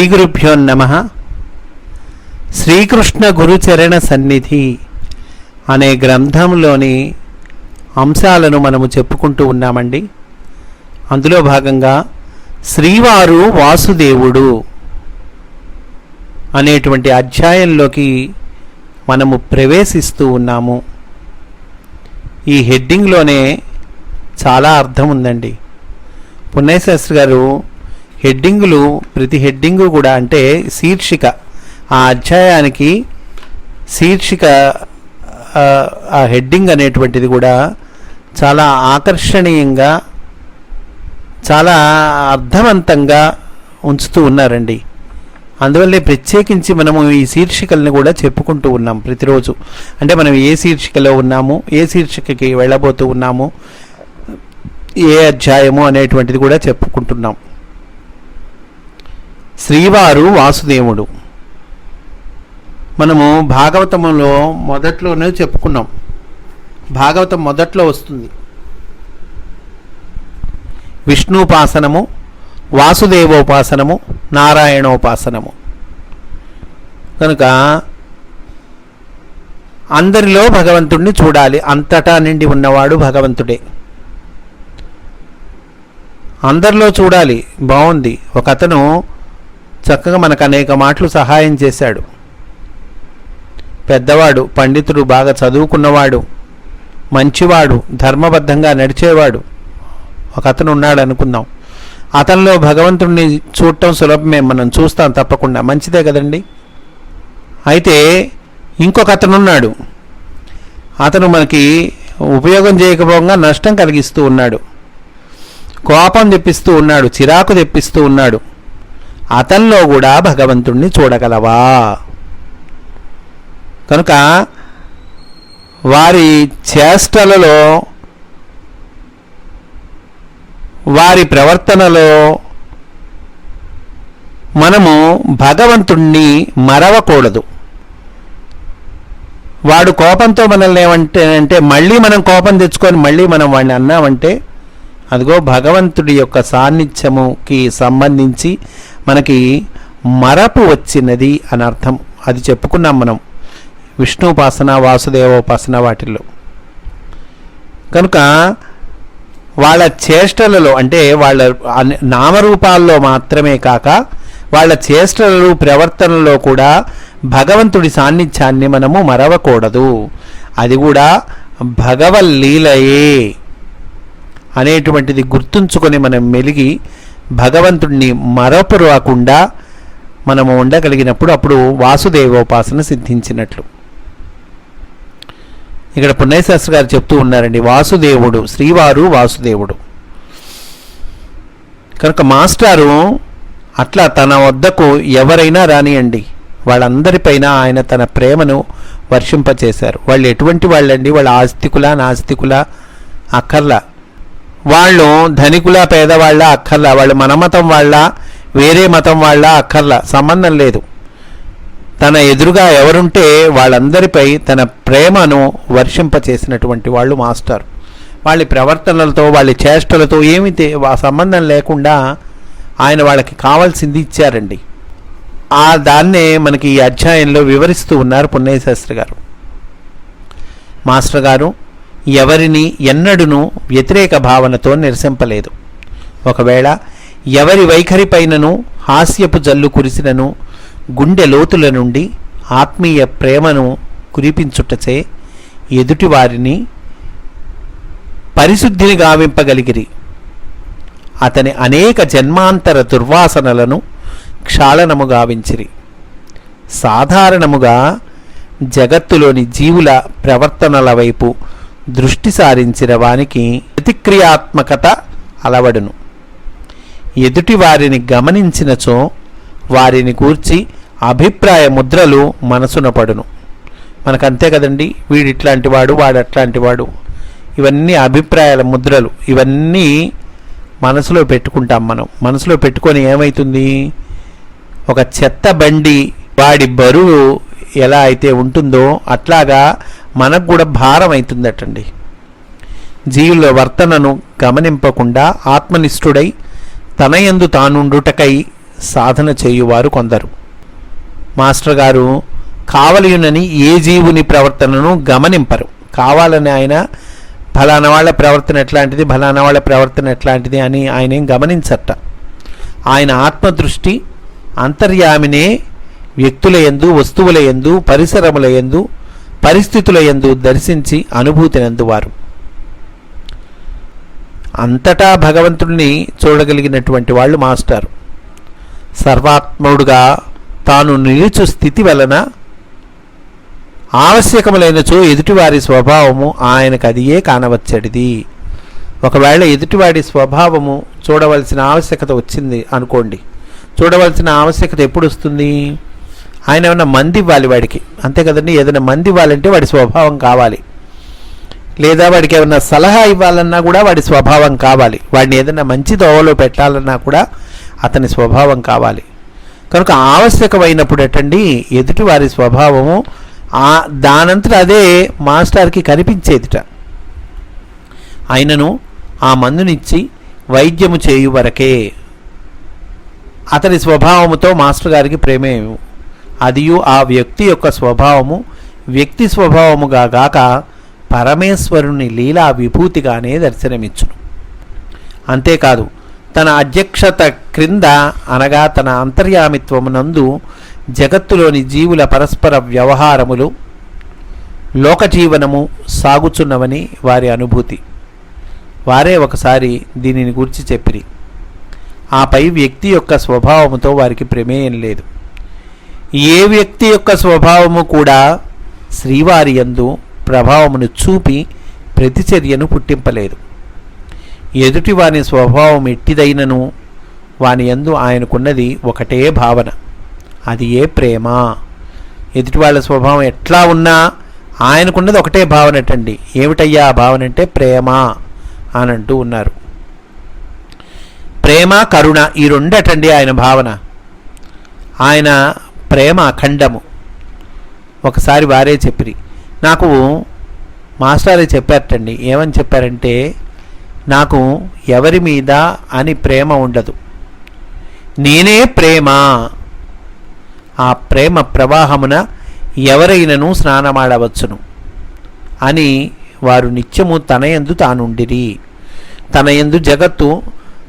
శ్రీగురుభ్యో నమ. శ్రీకృష్ణ గురుచరణ సన్నిధి అనే గ్రంథంలోని అంశాలను మనము చెప్పుకుంటూ ఉన్నామండి. అందులో భాగంగా శ్రీవారు వాసుదేవుడు అనేటువంటి అధ్యాయంలోకి మనము ప్రవేశిస్తూ ఉన్నాము. ఈ హెడ్డింగ్లోనే చాలా అర్థం ఉందండి. పుణ్యశాస్త్రి గారు హెడ్డింగులు ప్రతి హెడ్డింగు కూడా అంటే శీర్షిక. ఆ అధ్యాయానికి శీర్షిక ఆ, హెడ్డింగ్ అనేటువంటిది కూడా చాలా ఆకర్షణీయంగా చాలా అర్థవంతంగా ఉంచుతూ ఉన్నారండి. అందువల్లే ప్రత్యేకించి మనము ఈ శీర్షికల్ని కూడా చెప్పుకుంటూ ఉన్నాం ప్రతిరోజు. అంటే మనం ఏ శీర్షికలో ఉన్నాము ఏ శీర్షికకి వెళ్ళబోతూ ఉన్నాము ఏ అధ్యాయము అనేటువంటిది కూడా చెప్పుకుంటున్నాం. శ్రీవారు వాసుదేవుడు. మనము భాగవతంలో మొదట్లోనే చెప్పుకున్నాం. భాగవతం మొదట్లో వస్తుంది. విష్ణుపాసనము వాసుదేవోపాసనము నారాయణోపాసనము. కనుక అందరిలో భగవంతుడిని చూడాలి. అంతటా నిండి ఉన్నవాడు భగవంతుడే. అందరిలో చూడాలి. బాగుంది ఒక అతను చక్కగా మనకు అనేక మాటలు సహాయం చేశాడు. పెద్దవాడు పండితుడు బాగా చదువుకున్నవాడు మంచివాడు ధర్మబద్ధంగా నడిచేవాడు. ఒక అతను ఉన్నాడు అనుకుందాం. అతనిలో భగవంతుడిని చూడటం సులభమే మనం చూస్తాం తప్పకుండా. మంచిదే కదండి? అయితే ఇంకొక అతను ఉన్నాడు. అతను మనకి ఉపయోగం చేయకపోగా నష్టం కలిగిస్తూ ఉన్నాడు. కోపం తెప్పిస్తూ ఉన్నాడు చిరాకు తెప్పిస్తూ ఉన్నాడు. అతనిలో కూడా భగవంతుణ్ణి చూడగలవా? కనుక వారి చేష్టలలో వారి ప్రవర్తనలో మనము భగవంతుణ్ణి మరవకూడదు. వాడు కోపంతో మనల్ని ఏమంటే అంటే మళ్ళీ మనం కోపం తెచ్చుకొని మళ్ళీ మనం వాడిని అన్నామంటే అదిగో భగవంతుడి యొక్క సాన్నిధ్యముకి సంబంధించి మనకి మరపు వచ్చినది అని అర్థం. అది చెప్పుకున్నాం మనం. విష్ణుపాసన వాసుదేవోపాసన వాటిల్లో. కనుక వాళ్ళ చేష్టలలో అంటే వాళ్ళ నామరూపాల్లో మాత్రమే కాక వాళ్ళ చేష్టలలో ప్రవర్తనలో కూడా భగవంతుడి సాన్నిధ్యాన్ని మనము మరవకూడదు. అది కూడా భగవల్లీలయే అనేటువంటిది గుర్తుంచుకొని మనం మెలిగి భగవంతుడిని మరపు రాకుండా మనము ఉండగలిగినప్పుడు అప్పుడు వాసుదేవోపాసన సిద్ధించినట్లు. ఇక్కడ పుణ్యశాస్త్రి గారు చెప్తూ ఉన్నారండి వాసుదేవుడు శ్రీవారు వాసుదేవుడు. కనుక మాస్టారు అట్లా తన వద్దకు ఎవరైనా రానియండి వాళ్ళందరిపైన ఆయన తన ప్రేమను వర్షింపచేశారు. వాళ్ళు ఎటువంటి వాళ్ళండి? వాళ్ళ ఆస్తికుల నాస్తికుల? అక్కర్లా. వాళ్ళు ధనికుల పేదవాళ్ళ అక్కర్లా వాళ్ళు మన మతం వాళ్ళ వేరే మతం వాళ్ళ అక్కర్లా సంబంధం లేదు. తన ఎదురుగా ఎవరుంటే వాళ్ళందరిపై తన ప్రేమను వర్షింపచేసినటువంటి వాళ్ళు మాస్టర్. వాళ్ళ ప్రవర్తనలతో వాళ్ళ చేష్టలతో ఏమితే సంబంధం లేకుండా ఆయన వాళ్ళకి కావాల్సింది ఇచ్చారండి. ఆ దాన్నే మనకి ఈ అధ్యాయంలో వివరిస్తూ ఉన్నారు పుణ్యశాస్త్రి గారు. మాస్టర్ గారు ఎవరిని ఎన్నడును వ్యతిరేక భావనతో నిరసింపలేదు. ఒకవేళ ఎవరి వైఖరిపైనను హాస్యపు జల్లు కురిసినను గుండె లోతుల నుండి ఆత్మీయ ప్రేమను కురిపించుటచే ఎదుటివారిని పరిశుద్ధిని గావింపగలిగిరి. అతని అనేక జన్మాంతర దుర్వాసనలను క్షాళనము గావించిరి. సాధారణముగా జగత్తులోని జీవుల ప్రవర్తనల వైపు దృష్టి సారించిన వానికి ప్రతిక్రియాత్మకత అలవడును. ఎదుటి వారిని గమనించినచో వారిని కూర్చి అభిప్రాయ ముద్రలు మనసున పడును. మనకు అంతే కదండి వీడు ఇట్లాంటి వాడు వాడు అట్లాంటి వాడు. ఇవన్నీ అభిప్రాయాల ముద్రలు. ఇవన్నీ మనసులో పెట్టుకుంటాం మనం. మనసులో పెట్టుకొని ఏమవుతుంది ఒక చెత్త బండి వాడి బరువు ఎలా అయితే ఉంటుందో అట్లాగా మనకు కూడా భారం అవుతుందటండి. జీవుల వర్తనను గమనింపకుండా ఆత్మనిష్ఠుడై తనయందు తానుండుటకై సాధన చేయువారు కొందరు. మాస్టర్ గారు కావలియునని ఏ జీవుని ప్రవర్తనను గమనింపరు. కావాలని ఆయన ఫలానా వాళ్ళ ప్రవర్తన ఎట్లాంటిది? ఫలానా వాళ్ళ ప్రవర్తన ఎట్లాంటిది? అని ఆయన ఏం గమనించట. ఆయన ఆత్మదృష్టి అంతర్యామినే వ్యక్తుల యందు వస్తువుల యందు పరిసరముల యందు పరిస్థితుల యందు దర్శించి అనుభూతినందువారు. అంతటా భగవంతుడిని చూడగలిగినటువంటి వాళ్ళు మాస్టర్. సర్వాత్ముడుగా తాను నిలుచు స్థితి వలన ఆవశ్యకములైనచో ఎదుటివారి స్వభావము ఆయనకు అదియే కానవచ్చడిది. ఒకవేళ ఎదుటివాడి స్వభావము చూడవలసిన ఆవశ్యకత వచ్చింది అనుకోండి. చూడవలసిన ఆవశ్యకత ఎప్పుడు వస్తుంది ఆయన ఏమైనా మంది ఇవ్వాలి వాడికి? అంతే కదండి ఏదైనా మంది ఇవ్వాలంటే వాడి స్వభావం కావాలి. లేదా వాడికి ఏమైనా సలహా ఇవ్వాలన్నా కూడా వాడి స్వభావం కావాలి. వాడిని ఏదైనా మంచి దోవలో పెట్టాలన్నా కూడా అతని స్వభావం కావాలి. కనుక ఆవశ్యకమైనప్పుడు ఎటండి ఎదుటి వారి స్వభావము ఆ దానంతట అదే మాస్టర్కి కనిపించేదిట. ఆయనను ఆ మందునిచ్చి వైద్యము చేయు వరకే అతని స్వభావముతో మాస్టర్ గారికి ప్రేమే అదియు ఆ వ్యక్తి యొక్క స్వభావము వ్యక్తి స్వభావముగా గాక పరమేశ్వరుని లీలా విభూతిగానే దర్శనమిచ్చును. అంతేకాదు తన అధ్యక్షత క్రింద అనగా తన అంతర్యామిత్వమునందు జగత్తులోని జీవుల పరస్పర వ్యవహారములు లోకజీవనము సాగుచున్నవని వారి అనుభూతి. వారే ఒకసారి దీనిని గురించి చెప్పిరి. ఆపై వ్యక్తి యొక్క స్వభావముతో వారికి ప్రమేయం లేదు. ఏ వ్యక్తి యొక్క స్వభావము కూడా శ్రీవారి యందు ప్రభావమును చూపి ప్రతిచర్యను పుట్టింపలేదు. ఎదుటి వాని స్వభావం ఎట్టిదైనను వాని యందు ఆయనకున్నది ఒకటే భావన. అది ఏ ప్రేమ? ఎదుటి వాళ్ళ స్వభావం ఎట్లా ఉన్నా ఆయనకున్నది ఒకటే భావన అటండి ఏమిటయ్యా ఆ భావన అంటే ప్రేమ అని అంటూ ఉన్నారు. ప్రేమ కరుణ ఈ రెండటండి ఆయన భావన. ఆయన ప్రేమ అఖండము. ఒకసారి వారే చెప్పిరి. నాకు మాస్టారే చెప్పారటండి. ఏమని చెప్పారంటే నాకు ఎవరి మీద అని ప్రేమ ఉండదు. నేనే ప్రేమ. ఆ ప్రేమ ప్రవాహమున ఎవరైనను స్నానమాడవచ్చును అని వారు నిత్యము తనయందు తానుండిరి. తనయందు జగత్తు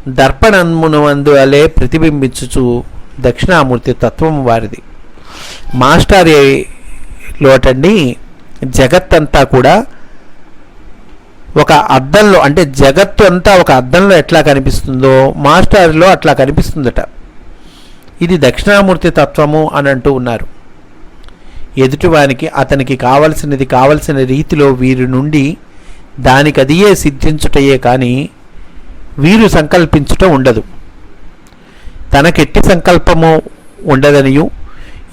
దర్పణమునందు అలే ప్రతిబింబించుచు దక్షిణామూర్తి తత్వము వారిది. మాస్టర్ లోటండి జగత్తంతా కూడా ఒక అద్దంలో అంటే జగత్తు అంతా ఒక అద్దంలో ఎట్లా కనిపిస్తుందో మాస్టర్లో అట్లా కనిపిస్తుందట. ఇది దక్షిణామూర్తి తత్వము అని అంటూ ఉన్నారు. ఎదుటివానికి అతనికి కావలసినది కావలసిన రీతిలో వీరి నుండి దానికదియే సిద్ధించుటయే కానీ వీరు సంకల్పించుట ఉండదు. తనకెట్టి సంకల్పము ఉండదనియు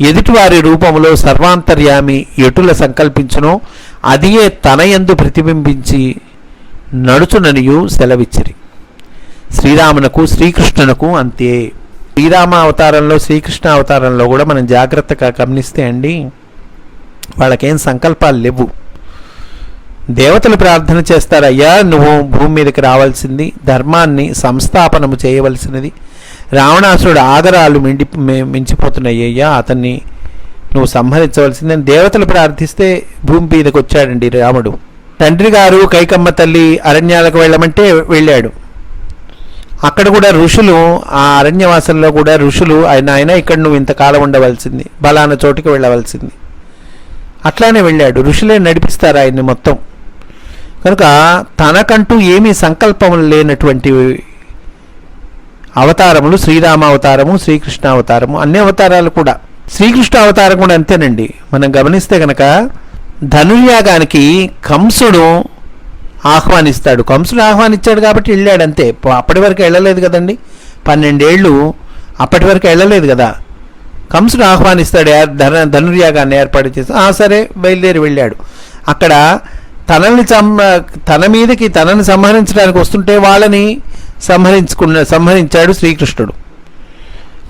ఎదుటివారి రూపంలో సర్వాంతర్యామి ఎటుల సంకల్పించునో అదియే తనయందు ప్రతిబింబించి నడుచుననియు సెలవిచ్చిరి. శ్రీరామునకు శ్రీకృష్ణునకు అంతే. శ్రీరామ అవతారంలో శ్రీకృష్ణ అవతారంలో కూడా మనం జాగ్రత్తగా గమనిస్తే అండి వాళ్ళకేం సంకల్పాలు లేవు. దేవతలు ప్రార్థన చేస్తారయ్యా నువ్వు భూమి మీదకి రావాల్సింది ధర్మాన్ని సంస్థాపనము చేయవలసినది రావణాసురుడు ఆదరాలు మిండి మి- మించిపోతున్నాయి. అయ్యా అతన్ని నువ్వు సంహరించవలసిందని దేవతలు ప్రార్థిస్తే భూమి మీదకి వచ్చాడండి రాముడు. తండ్రి గారు కైకమ్మ తల్లి అరణ్యాలకు వెళ్ళమంటే వెళ్ళాడు. అక్కడ కూడా ఋషులు ఆ అరణ్యవాసంలో కూడా ఋషులు ఆయన ఆయన ఇక్కడ నువ్వు ఇంతకాలం ఉండవలసింది. బలాన చోటుకి వెళ్ళవలసింది. అట్లానే వెళ్ళాడు. ఋషులే నడిపిస్తారు ఆయన్ని మొత్తం. కనుక తనకంటూ ఏమీ సంకల్పం లేనటువంటి అవతారములు శ్రీరామ అవతారము శ్రీకృష్ణ అవతారము అన్ని అవతారాలు కూడా. శ్రీకృష్ణ అవతారం కూడా అంతేనండి. మనం గమనిస్తే కనుక ధనుర్యాగానికి కంసుడు ఆహ్వానిస్తాడు. కంసుడు ఆహ్వానించాడు కాబట్టి వెళ్ళాడు అంతే. అప్పటి వరకు వెళ్ళలేదు కదండి. పన్నెండేళ్ళు అప్పటి వరకు వెళ్ళలేదు కదా. కంసుడు ఆహ్వానిస్తాడు ధన ధనుర్యాగాన్ని ఏర్పాటు చేసి ఆ సరే బయలుదేరి వెళ్ళాడు. అక్కడ తనని సం తన మీదకి తనని సంహరించడానికి వస్తుంటే వాళ్ళని సంహరించుకున్న సంహరించాడు శ్రీకృష్ణుడు.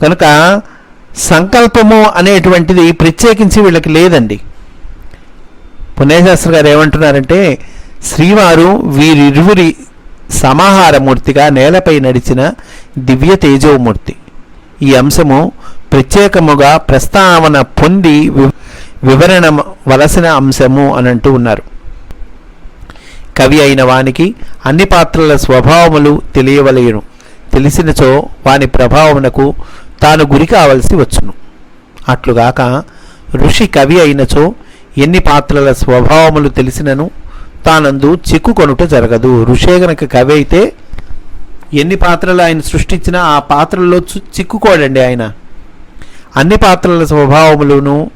కనుక సంకల్పము అనేటువంటిది ప్రత్యేకించి వీళ్ళకి లేదండి. పుణ్యశాస్త్రి గారు ఏమంటున్నారంటే శ్రీవారు వీరిరువురి సమాహారమూర్తిగా నేలపై నడిచిన దివ్య తేజోమూర్తి. ఈ అంశము ప్రత్యేకముగా ప్రస్తావన పొంది వి- వివరణ వలసిన అంశము అని అంటూ ఉన్నారు. కవి అయిన వానికి అన్ని పాత్రల స్వభావములు తెలియవలేను. తెలిసినచో వాని ప్రభావమునకు తాను గురి కావలసి వచ్చును. అట్లుగాక ఋషి కవి అయినచో ఎన్ని పాత్రల స్వభావములు తెలిసినను తానందు చిక్కుకొనుట జరగదు. ఋషే గనక కవి అయితే ఎన్ని పాత్రలు ఆయన సృష్టించినా ఆ పాత్రల్లో చిక్కుకోడండి ఆయన. అన్ని పాత్రల స్వభావములను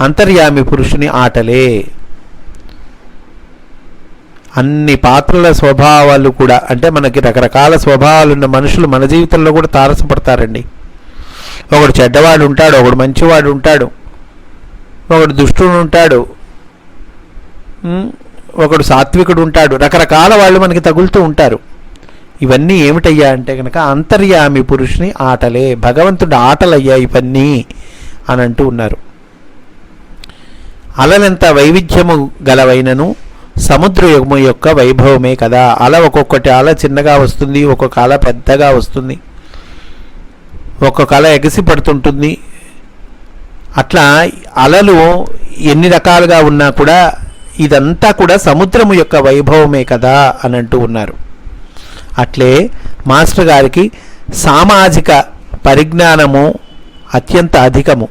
అంతర్యామి పురుషుని ఆటలే. అన్ని పాత్రల స్వభావాలు కూడా అంటే మనకి రకరకాల స్వభావాలు ఉన్న మనుషులు మన జీవితంలో కూడా తారసపడతారండి. ఒకడు చెడ్డవాడు ఉంటాడు ఒకడు మంచివాడు ఉంటాడు ఒకడు దుష్టుడు ఉంటాడు ఒకడు సాత్వికుడు ఉంటాడు రకరకాల వాళ్ళు మనకి తగులుతూ ఉంటారు. ఇవన్నీ ఏమిటయ్యా అంటే కనుక అంతర్యామి పురుషుని ఆటలే భగవంతుడు ఆటలయ్యా ఇవన్నీ అని అంటూ ఉన్నారు. అలలెంత వైవిధ్యము గలవైనను సముద్రయుగము యొక్క వైభవమే కదా. అల ఒక్కొక్కటి అల చిన్నగా వస్తుంది ఒక్కొక్క అల పెద్దగా వస్తుంది. ఒక్కొక్క అల ఎగసి పడుతుంటుంది అట్లా అలలు ఎన్ని రకాలుగా ఉన్నా కూడా ఇదంతా కూడా సముద్రము యొక్క వైభవమే కదా అని అంటూ ఉన్నారు. అట్లే మాస్టర్ గారికి సామాజిక పరిజ్ఞానము అత్యంత అధికము.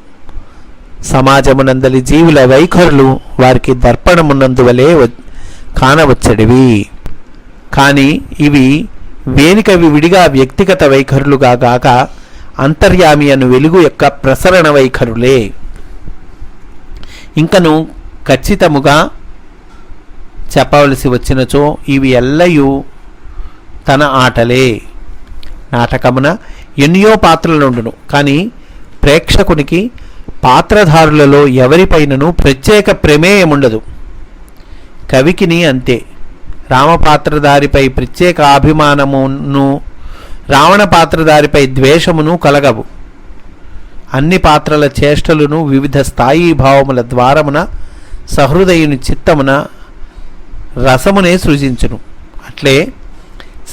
సమాజమునందలి జీవుల వైఖరులు వారికి దర్పణమున్నందువలే వ- కానవచ్చడివి. కానీ ఇవి వేనికవి విడిగా వ్యక్తిగత వైఖరులుగా గాక అంతర్యామి అను వెలుగు యొక్క ప్రసరణ వైఖరులే. ఇంకను ఖచ్చితముగా చెప్పవలసి వచ్చినచో ఇవి ఎల్లయూ తన ఆటలే. నాటకమున ఎన్నో పాత్రలుండును కానీ ప్రేక్షకునికి పాత్రధారులలో ఎవరిపైనను ప్రత్యేక ప్రమేయం ఉండదు కవికిని అంతే. రామపాత్రధారిపై ప్రత్యేక అభిమానమును రావణ పాత్రధారిపై ద్వేషమును కలగవు. అన్ని పాత్రల చేష్టలను వివిధ స్థాయి భావముల ద్వారమున సహృదయుని చిత్తమున రసమునే సృజించును. అట్లే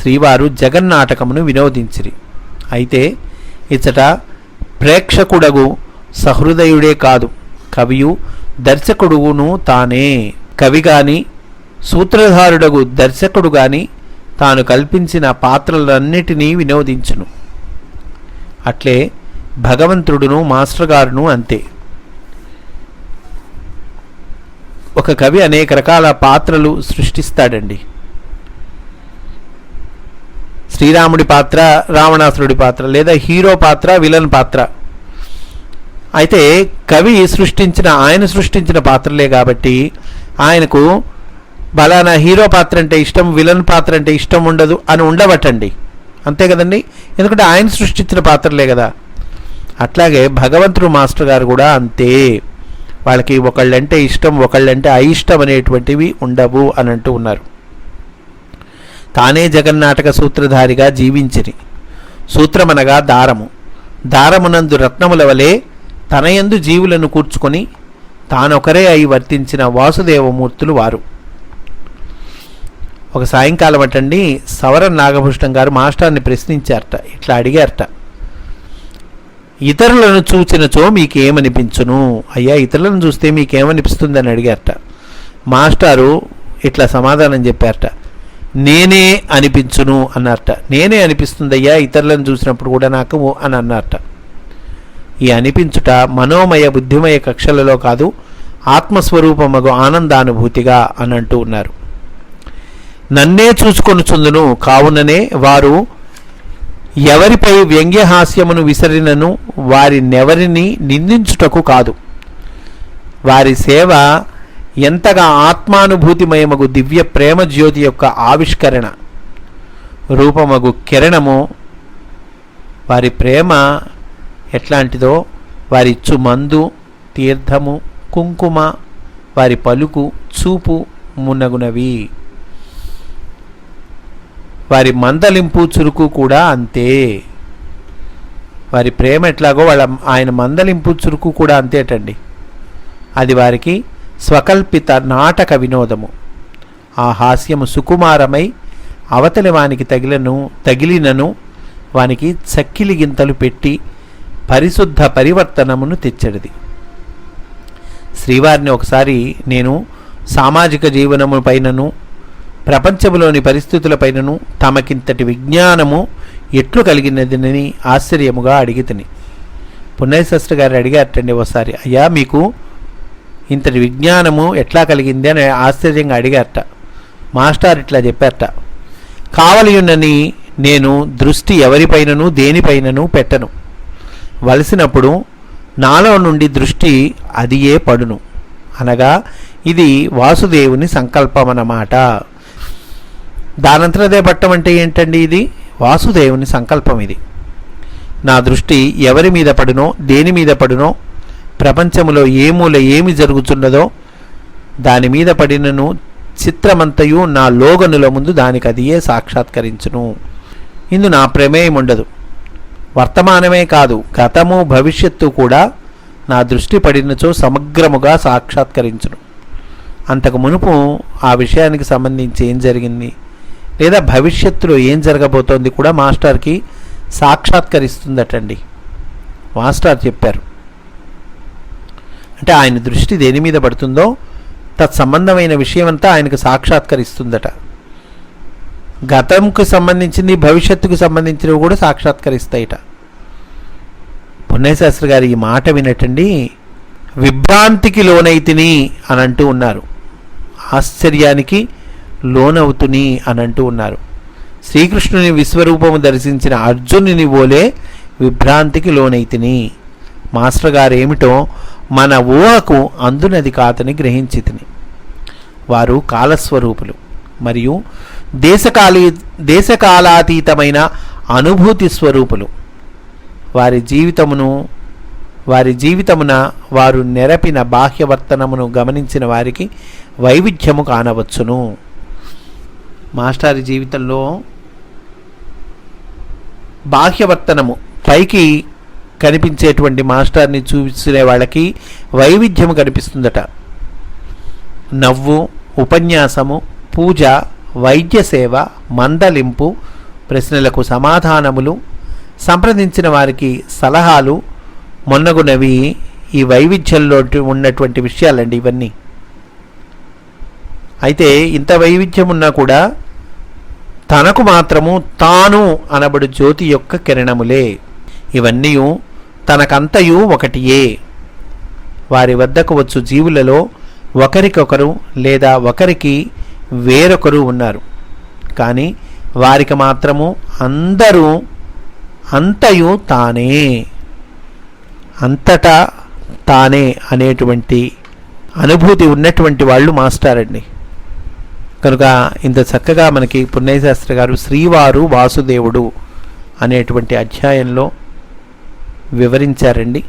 శ్రీవారు జగన్నాటకమును వినోదించిరి. అయితే ఇచ్చట ప్రేక్షకుడగు సహృదయుడే కాదు. కవియు దర్శకుడుగును తానే. కవి గాని సూత్రధారుడగు దర్శకుడు గాని తాను కల్పించిన పాత్రలన్నిటినీ వినోదించును. అట్లే భగవంతుడును మాస్టర్ గారును అంతే. ఒక కవి అనేక రకాల పాత్రలు సృష్టిస్తాడండి. శ్రీరాముడి పాత్ర రావణాసురుడి పాత్ర లేదా హీరో పాత్ర విలన్ పాత్ర. అయితే కవి సృష్టించిన ఆయన సృష్టించిన పాత్రలే కాబట్టి ఆయనకు బలానా హీరో పాత్ర అంటే ఇష్టం విలన్ పాత్ర అంటే ఇష్టం ఉండదు అని ఉండబట్టండి. అంతే కదండి? ఎందుకంటే ఆయన సృష్టించిన పాత్రలే కదా. అట్లాగే భగవంతుడు మాస్టర్ గారు కూడా అంతే. వాళ్ళకి ఒకళ్ళంటే ఇష్టం ఒకళ్ళంటే అయిష్టం అనేటువంటివి ఉండవు అని అంటూ ఉన్నారు. తానే జగన్నాటక సూత్రధారిగా జీవించిరి. సూత్రమనగా దారము. దారమునందు రత్నముల వలె తనయందు జీవులను కూర్చుకొని తానొకరే అయి వర్తించిన వాసుదేవమూర్తులు వారు. ఒక సాయంకాలం అటండి సవర నాగభూషణం గారు మాస్టర్ని ప్రశ్నించారట ఇట్లా అడిగారట ఇతరులను చూచినచో మీకేమనిపించును? అయ్యా ఇతరులను చూస్తే మీకేమనిపిస్తుందని అడిగారట. మాస్టారు ఇట్లా సమాధానం చెప్పారట నేనే అనిపించును అన్నారట. నేనే అనిపిస్తుందయ్యా ఇతరులను చూసినప్పుడు కూడా నాకు అని అన్నారట. ఈ అనిపించుట మనోమయ బుద్ధిమయ కక్షలలో కాదు ఆత్మస్వరూపమగు ఆనందానుభూతిగా అని అంటూ ఉన్నారు. నన్నే చూసుకొనుచుందును కావుననే వారు ఎవరిపై వ్యంగ్యహాస్యమును విసరినను వారినెవరిని నిందించుటకు కాదు. వారి సేవ ఎంతగా ఆత్మానుభూతిమయమగు దివ్య ప్రేమ జ్యోతి యొక్క ఆవిష్కరణ. రూపమగు కిరణము వారి ప్రేమ ఎట్లాంటిదో వారిచ్చు మందు తీర్థము కుంకుమ వారి పలుకు చూపు మున్నగునవి వారి మందలింపు చురుకు కూడా అంతే. వారి ప్రేమ ఎట్లాగో వాళ్ళ ఆయన మందలింపు చురుకు కూడా అంతేటండి. అది వారికి స్వకల్పిత నాటక వినోదము. ఆ హాస్యము సుకుమారమై అవతలి వానికి తగిలను తగిలినను వానికి చక్కిలి గింతలు పెట్టి పరిశుద్ధ పరివర్తనమును తెచ్చడిది. శ్రీవారిని ఒకసారి నేను సామాజిక జీవనము పైనను ప్రపంచంలోని పరిస్థితులపైనను తమకింతటి విజ్ఞానము ఎట్లు కలిగినదినని ఆశ్చర్యముగా అడిగితిని. పుణ్యశాస్త్రి గారు అడిగారటండి ఒకసారి అయ్యా మీకు ఇంతటి విజ్ఞానము ఎట్లా కలిగింది? అని ఆశ్చర్యంగా అడిగారట. మాస్టర్ ఇట్లా చెప్పారట కావలియున్నని నేను దృష్టి ఎవరిపైనను దేనిపైనను పెట్టను. వలసినప్పుడు నాలో నుండి దృష్టి అదియే పడును. అనగా ఇది వాసుదేవుని సంకల్పం అన్నమాట దానంతరదే పట్టం అంటే ఏంటండి ఇది? వాసుదేవుని సంకల్పం ఇది నా దృష్టి ఎవరి మీద పడునో దేని మీద పడునో ప్రపంచములో ఏ మూల ఏమి జరుగుతున్నదో దాని మీద పడినను చిత్రమంతయు నా లోగనుల ముందు దానికి అదియే సాక్షాత్కరించును. ఇందు నా ప్రమేయం ఉండదు వర్తమానమే కాదు గతము భవిష్యత్తు కూడా నా దృష్టి పడినచో సమగ్రముగా సాక్షాత్కరించును. అంతకు మునుపు ఆ విషయానికి సంబంధించి ఏం జరిగింది? లేదా భవిష్యత్తులో ఏం జరగబోతోంది కూడా మాస్టర్కి సాక్షాత్కరిస్తుందటండి. మాస్టర్ చెప్పారు. అంటే ఆయన దృష్టి దేని మీద పడుతుందో తత్సంబంధమైన విషయమంతా ఆయనకు సాక్షాత్కరిస్తుందట. గతంకు సంబంధించింది భవిష్యత్తుకు సంబంధించినవి కూడా సాక్షాత్కరిస్తాయిట. పుణ్యశాస్త్రి గారు ఈ మాట వినటండి విభ్రాంతికి లోనైతిని అని అంటూ ఉన్నారు. ఆశ్చర్యానికి లోనవుతుని అని అంటూ ఉన్నారు. శ్రీకృష్ణుని విశ్వరూపము దర్శించిన అర్జునుని పోలే విభ్రాంతికి లోనైతిని. మాస్టర్ గారు ఏమిటో మన ఊహకు అందునది కాతని గ్రహించితిని. వారు కాలస్వరూపులు మరియు దేశకాలి దేశకాలాతీతమైన అనుభూతి స్వరూపులు. వారి జీవితమును వారి జీవితమున వారు నెరపిన బాహ్యవర్తనమును గమనించిన వారికి వైవిధ్యము కానవచ్చును. మాస్టారి జీవితంలో బాహ్యవర్తనము పైకి కనిపించేటువంటి మాస్టర్ని చూసే వాళ్ళకి వైవిధ్యము కనిపిస్తుందట. నవ్వు ఉపన్యాసము పూజ వైద్య సేవ మందలింపు ప్రశ్నలకు సమాధానములు సంప్రదించిన వారికి సలహాలు మొన్నగునవి ఈ వైవిధ్యంలో ఉన్నటువంటి విషయాలండి ఇవన్నీ. అయితే ఇంత వైవిధ్యం ఉన్నా కూడా తనకు మాత్రము తాను అనబడు జ్యోతి యొక్క కిరణములే. ఇవన్నీ తనకంతయు ఒకటియే. వారి వద్దకు వచ్చు జీవులలో ఒకరికొకరు లేదా ఒకరికి వేరొకరు ఉన్నారు. కానీ వారికి మాత్రము అందరూ అంతయు తానే. అంతటా తానే అనేటువంటి అనుభూతి ఉన్నటువంటి వాళ్ళు మాస్టర్ అండి. కనుక ఇంత చక్కగా మనకి పుణ్యశాస్త్రి గారు శ్రీవారు వాసుదేవుడు అనేటువంటి అధ్యాయంలో వివరించారండి.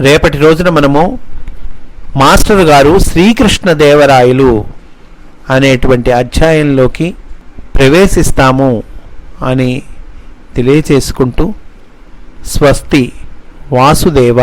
రేపటి రోజున మనము మాస్టర్ గారు శ్రీకృష్ణదేవరాయలు అనేటువంటి అధ్యాయంలోకి ప్రవేశిస్తాము అని తెలియచేసుకుంటూ స్వస్తి వాసుదేవ.